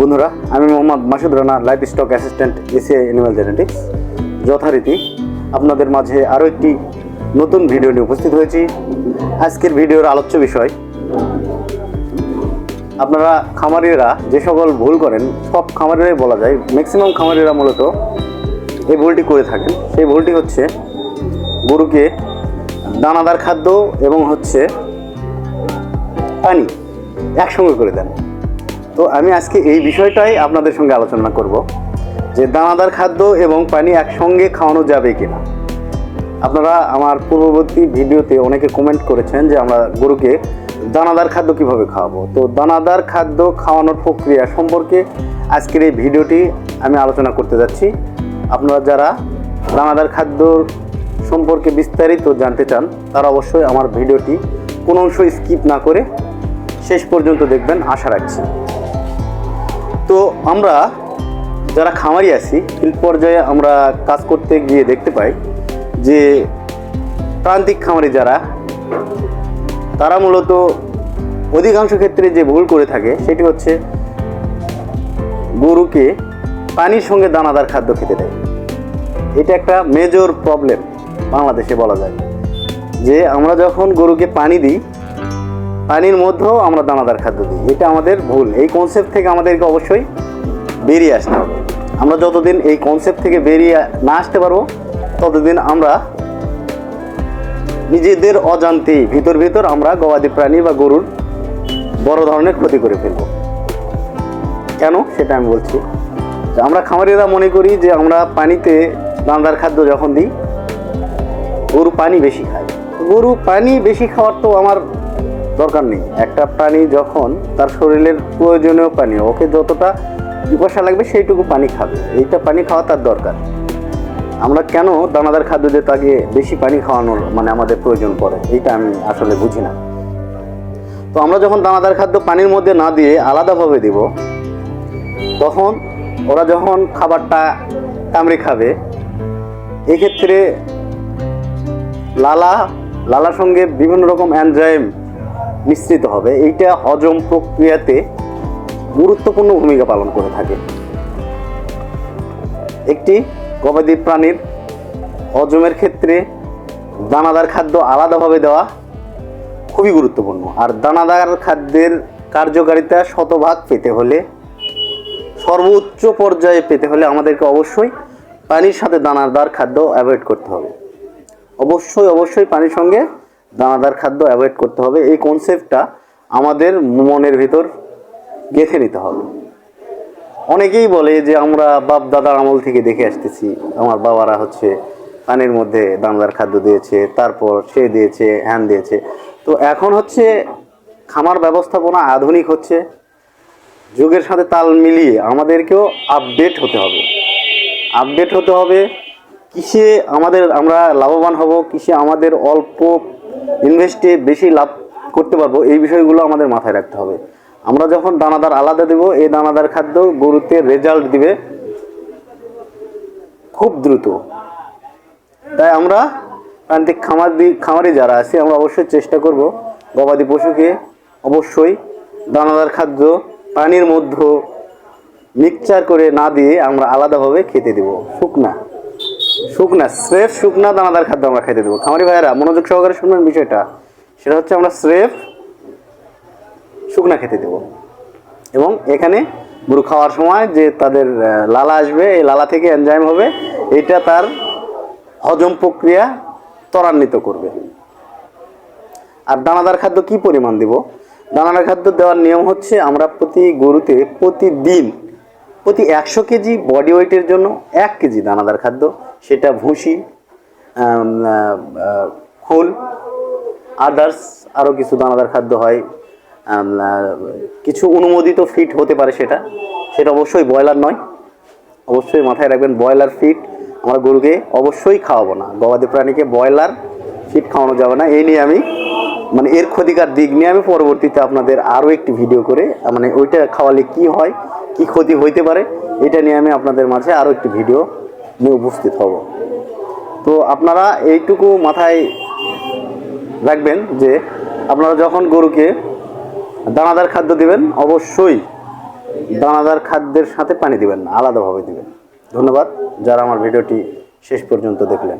বন্ধুরা, আমি Mohammad Masud Rana, livestock assistant, ACI animal genetics, যথারীতি আপনাদের মাঝে আরও একটি নতুন ভিডিও নিয়ে উপস্থিত হয়েছি। আজকের ভিডিওর আলোচ্য বিষয়, আপনারা খামারিরা যে সকল ভুল করেন, সব খামারিরাই বলা যায় ম্যাক্সিমাম খামারিরা মূলত এই ভুলটি করে থাকেন। সেই ভুলটি হচ্ছে গরুকে দানাদার খাদ্য এবং হচ্ছে পানি একসঙ্গে করে দেন। তো আমি আজকে এই বিষয়টাই আপনাদের সঙ্গে আলোচনা করব যে দানাদার খাদ্য এবং পানি একসঙ্গে খাওয়ানো যাবে কিনা। আপনারা আমার পূর্ববর্তী ভিডিওতে অনেকে কমেন্ট করেছেন যে আমরা গরুকে দানাদার খাদ্য কীভাবে খাওয়াবো। তো দানাদার খাদ্য খাওয়ানোর প্রক্রিয়া সম্পর্কে আজকের এই ভিডিওটি আমি আলোচনা করতে যাচ্ছি। আপনারা যারা দানাদার খাদ্য সম্পর্কে বিস্তারিত জানতে চান, তারা অবশ্যই আমার ভিডিওটি কোনো অংশ স্কিপ না করে শেষ পর্যন্ত দেখবেন, আশা রাখছি। তো আমরা যারা খামারি আছি ফিল্ড পর্যায়ে আমরা কাজ করতে গিয়ে দেখতে পাই যে প্রান্তিক খামারি যারা, তারা মূলত অধিকাংশ ক্ষেত্রে যে ভুল করে থাকে সেটি হচ্ছে গরুকে পানির সঙ্গে দানাদার খাদ্য খেতে দেয়। এটা একটা মেজর প্রবলেম বাংলাদেশে বলা যায় যে আমরা যখন গরুকে পানি দিই পানির মধ্যেও আমরা দানাদার খাদ্য দিই। এটা আমাদের ভুল। এই কনসেপ্ট থেকে আমাদেরকে অবশ্যই বেরিয়ে আসতে হবে। আমরা যতদিন এই কনসেপ্ট থেকে বেরিয়ে না আসতে পারব, ততদিন আমরা নিজেদের অজান্তে, ভিতর ভিতর আমরা গবাদি প্রাণী বা গরুর বড় ধরনের ক্ষতি করে ফেলব। কেন? সেটা আমি বলছি। আমরা খামারিরা মনে করি যে আমরা পানিতে দানাদার খাদ্য যখন দিই, গরু পানি বেশি খায়। গরু পানি বেশি খাওয়ার তো আমার দরকার নেই। একটা প্রাণী যখন তার শরীরের প্রয়োজনীয় পানি, ওকে যতটা পিপাসা লাগবে সেইটুকু পানি খাবে। এইটা পানি খাওয়া তার দরকার। আমরা কেন দানাদার খাদ্য দিয়ে তাকে বেশি পানি খাওয়ানোর মানে আমাদের প্রয়োজন পড়ে? এইটা আমি আসলে বুঝি না। তো আমরা যখন দানাদার খাদ্য পানির মধ্যে না দিয়ে আলাদাভাবে দিব, তখন ওরা যখন খাবারটা কামড়ে খাবে, এক্ষেত্রে লালা, লালার সঙ্গে বিভিন্ন রকম অ্যানজাইম মিশ্রিত হবে। এইটা হজম প্রক্রিয়াতে গুরুত্বপূর্ণ ভূমিকা পালন করে থাকে। একটি গবাদি প্রাণীর হজমের ক্ষেত্রে দানাদার খাদ্য আলাদাভাবে দেওয়া খুবই গুরুত্বপূর্ণ। আর দানাদার খাদ্যের কার্যকারিতা শতভাগ পেতে হলে, সর্বোচ্চ পর্যায়ে পেতে হলে আমাদেরকে অবশ্যই পানির সাথে দানাদার খাদ্য অ্যাভয়েড করতে হবে। অবশ্যই অবশ্যই পানির সঙ্গে দানাদার খাদ্য অ্যাভয়েড করতে হবে। এই কনসেপ্টটা আমাদের মনের ভিতর গেঁথে নিতে হবে। অনেকেই বলে যে, আমরা বাপ দাদার আমল থেকে দেখে আসতেছি, আমার বাবারা হচ্ছে পানির মধ্যে দানাদার খাদ্য দিয়েছে, তারপর সে দিয়েছে, হ্যান দিয়েছে। তো এখন হচ্ছে খামার ব্যবস্থাপনা আধুনিক হচ্ছে, যুগের সাথে তাল মিলিয়ে আমাদেরকেও আপডেট হতে হবে। আপডেট হতে হবে, কিসে আমাদের আমরা লাভবান হব, কিসে আমাদের অল্প ইনভেস্টে বেশি লাভ করতে পারব, এই বিষয়গুলো আমাদের মাথায় রাখতে হবে। আমরা যখন দানাদার আলাদা দেব, এই দানাদার খাদ্য গরুতে রেজাল্ট দিবে খুব দ্রুত। তাই আমরা প্রান্তিক খামার খামারে যারা আছে, আমরা অবশ্যই চেষ্টা করব গবাদি পশুকে অবশ্যই দানাদার খাদ্য, পানির মধ্যে মিক্সচার করে না দিয়ে আমরা আলাদাভাবে খেতে দেব। শুকনা। শুকনা, স্রেফ শুকনা দানাদার খাদ্য আমরা খেতে দেবো। খামারি ভাইয়েরা, মনোযোগ সহকারে শুনবেন বিষয়টা। সেটা হচ্ছে আমরা স্রেফ শুকনা খেতে দেবো। এবং এখানে গরু খাওয়ার সময় যে তাদের লালা আসবে, এই লালা থেকে এনজাইম হবে এটা তার হজম প্রক্রিয়া ত্বরান্বিত করবে। আর দানাদার খাদ্য কি পরিমাণ দিব? দানাদার খাদ্য দেওয়ার নিয়ম হচ্ছে আমরা প্রতি গরুতে প্রতিদিন প্রতি একশো কেজি বডি ওয়েটের জন্য এক কেজি দানাদার খাদ্য সেটা ভুসি খোল, আদার্স আরও কিছু দানাদার খাদ্য হয়। কিছু অনুমোদিত ফিট হতে পারে সেটা। সেটা অবশ্যই ব্রয়লার নয়। অবশ্যই মাথায় রাখবেন ব্রয়লার ফিট আমরা গরুকে অবশ্যই খাওয়াবো না। গবাদি প্রাণীকে ব্রয়লার ফিট খাওয়ানো যাবে না। এই নিয়ে আমি মানে এর ক্ষতিকার দিক নিয়ে আমি পরবর্তীতে আপনাদের আরও একটি ভিডিও করে মানে ওইটা খাওয়ালে কি হয়, কি ক্ষতি হইতে পারে, এটা নিয়ে আমি আপনাদের মাঝে আরও একটি ভিডিও নিয়ে উপস্থিত হব। তো আপনারা এইটুকু মাথায় রাখবেন যে আপনারা যখন গরুকে দানাদার খাদ্য দিবেন, অবশ্যই দানাদার খাদ্যের সাথে পানি দিবেন না, আলাদাভাবে দিবেন। ধন্যবাদ। যারা আমার ভিডিওটি শেষ পর্যন্ত দেখলেন।